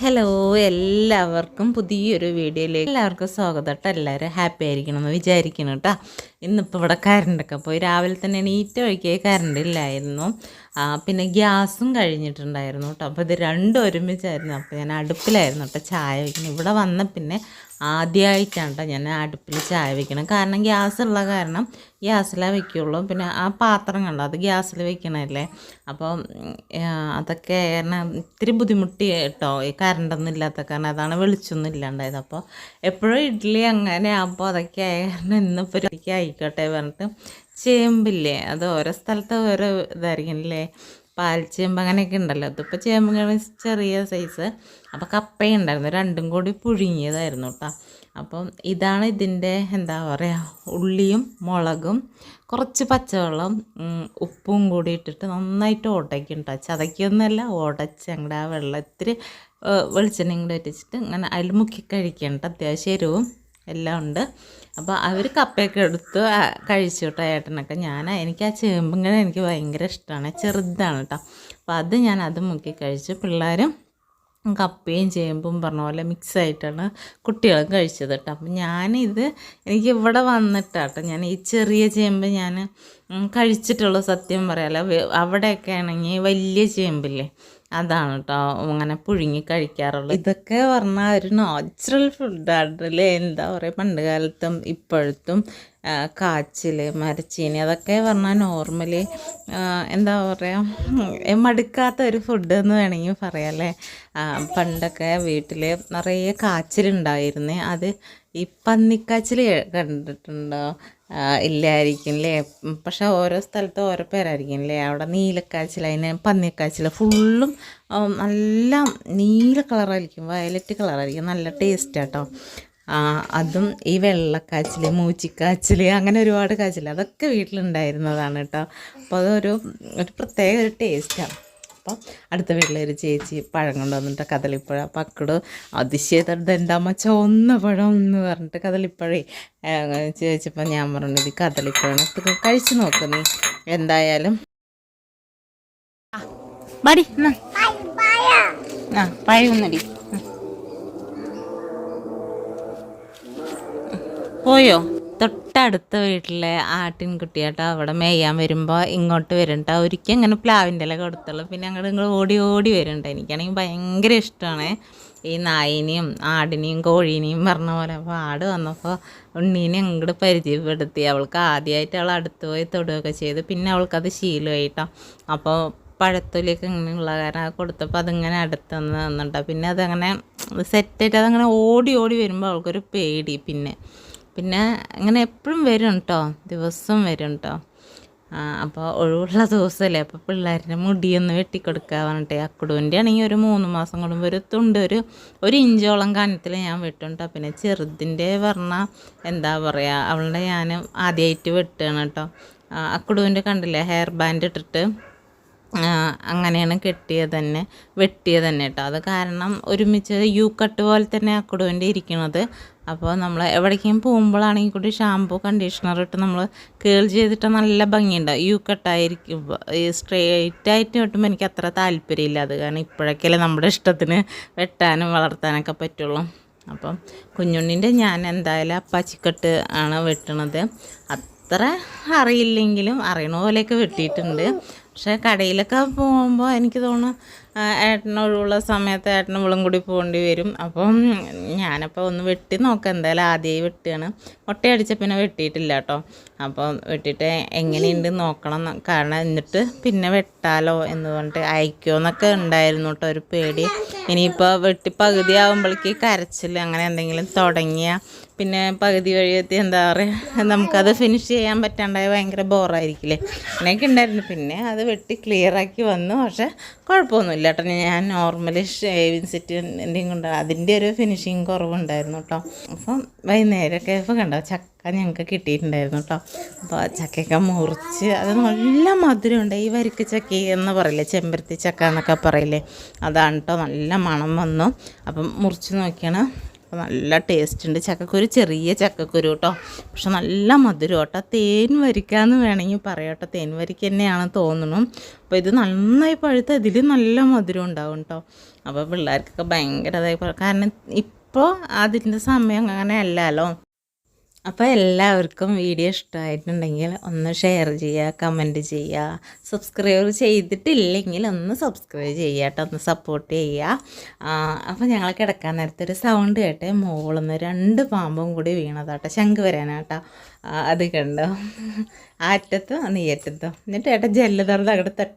Hello എല്ലാവർക്കും പുതിയൊരു വീഡിയോയിലേക്ക് എല്ലാവർക്കും സ്വാഗതം കേട്ടോ. എല്ലാവരും ഹാപ്പി ആയിരിക്കണം എന്ന് വിചാരിക്കണം കേട്ടോ. ഇന്നിപ്പോൾ ഇവിടെ കരണ്ടൊക്കെ പോയി. രാവിലെ തന്നെ നീറ്റ് വഴിക്കേ കരണ്ട് ഇല്ലായിരുന്നു. പിന്നെ ഗ്യാസും കഴിഞ്ഞിട്ടുണ്ടായിരുന്നു കേട്ടോ. അപ്പോൾ ഇത് രണ്ടും ഒരുമിച്ചായിരുന്നു. അപ്പോൾ ഞാൻ അടുപ്പിലായിരുന്നു കേട്ടോ ചായ വയ്ക്കുന്നത് ഇവിടെ വന്ന പിന്നെ ആദ്യമായിട്ടാണ് കേട്ടോ ഞാൻ അടുപ്പിൽ ചായ വയ്ക്കണം കാരണം ഗ്യാസ് ഉള്ള കാരണം ഗ്യാസിലേ വയ്ക്കുള്ളൂ പിന്നെ ആ പാത്രം കണ്ടോ? അത് ഗ്യാസിൽ വെക്കണല്ലേ അപ്പോൾ അതൊക്കെ കാരണം ഇത്തിരി ബുദ്ധിമുട്ടി കേട്ടോ. ഈ കറണ്ടൊന്നും ഇല്ലാത്ത കാരണം അതാണ് വെളിച്ചൊന്നും ഇല്ലാണ്ടായത്. അപ്പോൾ എപ്പോഴും ഇഡ്ഡലി അങ്ങനെ അപ്പോൾ അതൊക്കെ ആയ കാരണം ഇന്നിപ്പോൾ ആയിക്കോട്ടെ പറഞ്ഞിട്ട് ചേമ്പില്ലേ? അത് ഓരോ സ്ഥലത്ത് ഓരോ ഇതായിരിക്കും അല്ലേ പാൽച്ചേമ്പ് അങ്ങനെയൊക്കെ ഉണ്ടല്ലോ. അതിപ്പോൾ ചേമ്പ് ചെറിയ സൈസ് അപ്പോൾ കപ്പയുണ്ടായിരുന്നു രണ്ടും കൂടി പുഴുങ്ങിയതായിരുന്നു കേട്ടോ അപ്പം ഇതാണ് ഇതിന്റെ എന്താ പറയുക ഉള്ളിയും മുളകും കുറച്ച് പച്ചവെള്ളം ഉപ്പും കൂടി ഇട്ടിട്ട് നന്നായിട്ട് ഉടയ്ക്കും കേട്ടോ ചതയ്ക്കൊന്നുമല്ല ഉടച്ച് അങ്ങോട്ട് ആ വെള്ളത്തിൽ വെളിച്ചെണ്ണയും കൂടെ ഇട്ടിച്ചിട്ട് ഇങ്ങനെ അതിൽ മുക്കി കഴിക്കണ്ട അത്യാവശ്യം എരിവും എല്ലാം ഉണ്ട്. അപ്പോൾ അവർ കപ്പയൊക്കെ എടുത്ത് കഴിച്ചു കേട്ടോ ഏട്ടനൊക്കെ. ഞാൻ എനിക്ക് ആ ചേമ്പിങ്ങനെ എനിക്ക് ഭയങ്കര ഇഷ്ടമാണ് ചെറുതാണ് കേട്ടോ അപ്പോൾ അത് ഞാൻ അത് മുക്കി കഴിച്ചു. പിള്ളേരും കപ്പയും ചേമ്പും പറഞ്ഞ പോലെ മിക്സ് ആയിട്ടാണ് കുട്ടികളും കഴിച്ചത് കേട്ടോ അപ്പം ഞാനിത് എനിക്ക് ഇവിടെ വന്നിട്ടാട്ടോ ഞാൻ ഈ ചെറിയ ചേമ്പ് ഞാൻ കഴിച്ചിട്ടുള്ളൂ സത്യം പറയാമല്ലോ അവിടെയൊക്കെ ആണെങ്കിൽ വലിയ ചേമ്പില്ലേ? അതാണ് കേട്ടോ അങ്ങനെ പുഴുങ്ങി കഴിക്കാറുള്ളത്. ഇതൊക്കെ പറഞ്ഞാൽ ഒരു നാച്ചുറൽ ഫുഡാണ് അല്ലേ എന്താ പറയുക പണ്ട് കാലത്തും ഇപ്പോഴത്തും കാച്ചിൽ മരച്ചീനി അതൊക്കെ പറഞ്ഞാൽ നോർമലി എന്താ പറയുക മടുക്കാത്ത ഒരു ഫുഡ് എന്ന് വേണമെങ്കിൽ പറയാം അല്ലേ? പണ്ടൊക്കെ വീട്ടിൽ നിറയെ കാച്ചിലുണ്ടായിരുന്നേ. അത് ഈ പന്നിക്കാച്ചിൽ കണ്ടിട്ടുണ്ടോ? ഇല്ലായിരിക്കും അല്ലേ പക്ഷെ ഓരോ സ്ഥലത്ത് ഓരോ പേരായിരിക്കും അല്ലേ അവിടെ നീലക്കാച്ചിൽ അതിന് പന്നിക്കാച്ചിൽ ഫുള്ളും നല്ല നീല കളറായിരിക്കും. വയലറ്റ് കളറായിരിക്കും. നല്ല ടേസ്റ്റ് കേട്ടോ അതും ഈ വെള്ളക്കാച്ചിൽ മൂച്ചിക്കാച്ചിൽ അങ്ങനെ ഒരുപാട് കാച്ചിൽ അതൊക്കെ വീട്ടിലുണ്ടായിരുന്നതാണ് കേട്ടോ അപ്പോൾ അതൊരു ഒരു പ്രത്യേക ഒരു ടേസ്റ്റാണ് അപ്പം അടുത്ത വീട്ടിലെ ഒരു ചേച്ചി പഴം കൊണ്ടുവന്നിട്ട് കദളിപ്പഴം അപ്പം അക്കട് അതിശയത്തോടെ എന്റെ അമ്മ ചുവന്ന പഴം എന്ന് പറഞ്ഞിട്ട് കദളിപ്പഴേ. ചോദിച്ചപ്പോൾ ഞാൻ പറഞ്ഞു ഇത് കദളിപ്പഴം കഴിച്ചു നോക്കുന്നു എന്തായാലും. ബടി ആ പഴം ഒന്നടി പോയോ? തൊട്ടടുത്ത വീട്ടിലെ ആട്ടിൻകുട്ടിയാട്ടോ അവിടെ മേയാൻ വരുമ്പോൾ ഇങ്ങോട്ട് വരണ്ട. ഒരിക്കൽ അങ്ങനെ പ്ലാവിന്റെ ഇല കൊടുത്തുള്ളൂ. പിന്നെ അങ്ങോട്ട് നിങ്ങൾ ഓടി ഓടി വരുന്നുണ്ട് എനിക്കാണെങ്കിൽ ഭയങ്കര ഇഷ്ടമാണ്. ഈ നായിനെയും ആടിനെയും കോഴീനെയും പറഞ്ഞ പോലെ അപ്പോൾ ആട് വന്നപ്പോൾ ഉണ്ണീനെ അങ്ങോട്ട് പരിചയപ്പെടുത്തി. അവൾക്ക് ആദ്യമായിട്ട് അവൾ അടുത്ത് പോയി തൊടുകയൊക്കെ ചെയ്തു. പിന്നെ അവൾക്കത് ശീലമായിട്ടോ. അപ്പോൾ പഴത്തൊലിയൊക്കെ ഇങ്ങനെയുള്ള കാരണം കൊടുത്തപ്പോൾ അതിങ്ങനെ അടുത്ത് വന്ന് നിന്നിട്ടോ. പിന്നെ അതങ്ങനെ സെറ്റായിട്ട് അതങ്ങനെ ഓടി ഓടി വരുമ്പോൾ അവൾക്കൊരു പേടി പിന്നെ. പിന്നെ അങ്ങനെ എപ്പോഴും വരും കേട്ടോ ദിവസം വരും കേട്ടോ അപ്പോൾ ഒഴിവുള്ള ദിവസമല്ലേ അപ്പോൾ പിള്ളേരുടെ മുടിയൊന്ന് വെട്ടിക്കൊടുക്കുക പറഞ്ഞിട്ട് അക്കുടുവിന്റെ ആണെങ്കിൽ ഒരു മൂന്ന് മാസം കൂടുമ്പോൾ ഒരു തുണ്ട് ഒരു ഒരു ഇഞ്ചോളം കനത്തിൽ ഞാൻ വെട്ടും വെട്ടുണ്ടോ പിന്നെ ചെറുതിന്റെ പറഞ്ഞാൽ എന്താ പറയുക അവളുടെ ഞാൻ ആദ്യമായിട്ട് വെട്ടുകയാണ് കേട്ടോ അക്കുടുവിന്റെ കണ്ടില്ലേ ഹെയർ ബാൻഡ് ഇട്ടിട്ട്? അങ്ങനെയാണ് കെട്ടിയത് തന്നെ വെട്ടിയത് തന്നെ കേട്ടോ അത് കാരണം ഒരുമിച്ച് യു കട്ട് പോലെ തന്നെ അക്കുടുവിന്റെ ഇരിക്കുന്നത് അപ്പോൾ നമ്മൾ എവിടേക്കും പോകുമ്പോഴാണെങ്കിൽ കൂടി ഷാമ്പു കണ്ടീഷണർ ഇട്ട് നമ്മൾ കേൾ ചെയ്തിട്ട് നല്ല ഭംഗിയുണ്ടാവും യു കട്ടായിരിക്കും ഈ സ്ട്രെയിറ്റ് ആയിട്ട് വെട്ടുമ്പോൾ എനിക്ക് അത്ര താല്പര്യമില്ല. അത് കാരണം ഇപ്പോഴൊക്കെയല്ലേ നമ്മുടെ ഇഷ്ടത്തിന് വെട്ടാനും വളർത്താനൊക്കെ പറ്റുള്ളൂ. അപ്പം കുഞ്ഞുണ്ണിന്റെ ഞാൻ എന്തായാലും അപ്പാച്ചിക്കട്ട് ആണ് വെട്ടണത്. അത്ര അറിയില്ലെങ്കിലും അറിയണ പോലെയൊക്കെ വെട്ടിയിട്ടുണ്ട്. പക്ഷേ കടയിലൊക്കെ പോകുമ്പോൾ എനിക്ക് തോന്നുന്നു ഏട്ടനൊഴിവുള്ള സമയത്ത് ഏട്ടനും ഇവളും കൂടി പോകേണ്ടി വരും. അപ്പം ഞാനപ്പോൾ ഒന്ന് വെട്ടി നോക്കാം. എന്തായാലും ആദ്യമായി വെട്ടുകയാണ്. മുട്ടയടിച്ച പിന്നെ വെട്ടിയിട്ടില്ല കേട്ടോ. അപ്പോൾ വെട്ടിയിട്ട് എങ്ങനെയുണ്ട് നോക്കണം. കാരണം എന്നിട്ട് പിന്നെ വെട്ടാലോ എന്ന് പറഞ്ഞിട്ട് അയക്കുമോ എന്നൊക്കെ ഉണ്ടായിരുന്നു കേട്ടോ. ഒരു പേടി. ഇനിയിപ്പോൾ വെട്ടി പകുതി ആകുമ്പോഴേക്ക് കരച്ചിൽ അങ്ങനെ എന്തെങ്കിലും തുടങ്ങിയ പിന്നെ പകുതി വഴിയെത്തി എന്താ പറയുക നമുക്കത് ഫിനിഷ് ചെയ്യാൻ പറ്റാണ്ടായ ഭയങ്കര ബോറായിരിക്കില്ലേ അങ്ങനെയൊക്കെ ഉണ്ടായിരുന്നു. പിന്നെ അത് വെട്ടി ക്ലിയറാക്കി വന്നു. പക്ഷേ കുഴപ്പമൊന്നുമില്ല കേട്ടോ. ഞാൻ നോർമലി ഷേവിങ് സെറ്റ് സെറ്റിന്റെയും കൊണ്ട് അതിന്റെ ഒരു ഫിനിഷിങ് കുറവുണ്ടായിരുന്നു കേട്ടോ. അപ്പം വൈകുന്നേരമൊക്കെ ഇപ്പോൾ കണ്ടോ ചക്ക ഞങ്ങൾക്ക് കിട്ടിയിട്ടുണ്ടായിരുന്നു കേട്ടോ. അപ്പോൾ ചക്കയൊക്കെ മുറിച്ച് അത് നല്ല മധുരമുണ്ട്. ഈ വരിക്ക ചക്ക എന്ന് പറയില്ലേ ചെമ്പരത്തി ചക്ക എന്നൊക്കെ പറയില്ലേ? അതാണ് കേട്ടോ നല്ല മണം വന്നു. അപ്പം മുറിച്ച് നോക്കിയാണ്. അപ്പോൾ നല്ല ടേസ്റ്റ് ഉണ്ട്. ചക്കക്കുരു ചെറിയ ചക്കക്കുരു കേട്ടോ പക്ഷെ നല്ല മധുരം കേട്ടോ തേൻ വരിക്കാന്ന് വേണമെങ്കിൽ പറയാം കേട്ടോ തേൻ വരിക്ക തന്നെയാണ് തോന്നുന്നു അപ്പോൾ ഇത് നന്നായി പഴുത്ത ഇതിൽ നല്ല മധുരം ഉണ്ടാവും കേട്ടോ അപ്പോൾ പിള്ളേർക്കൊക്കെ ഭയങ്കര കാരണം ഇപ്പോൾ അതിന്റെ സമയം അങ്ങനെ അല്ലല്ലോ. അപ്പോൾ എല്ലാവർക്കും വീഡിയോ ഇഷ്ടമായിട്ടുണ്ടെങ്കിൽ ഒന്ന് ഷെയർ ചെയ്യുക കമന്റ് ചെയ്യുക. സബ്സ്ക്രൈബ് ചെയ്തിട്ടില്ലെങ്കിൽ ഒന്ന് സബ്സ്ക്രൈബ് ചെയ്യുക കേട്ടോ ഒന്ന് സപ്പോർട്ട് ചെയ്യുക. അപ്പോൾ ഞങ്ങൾ കിടക്കാൻ നേരത്തെ ഒരു സൗണ്ട് കേട്ടെ. മുകളിൽ രണ്ട് പാമ്പും കൂടി വീണതാട്ടോ ശംഖ് വരാനാട്ടോ അത് കണ്ടോ? ആറ്റത്തും നീയറ്റത്തും. എന്നിട്ട് ഏട്ടൻ ജെല്ല് തുറന്ന് അങ്ങോട്ട് തട്ടി.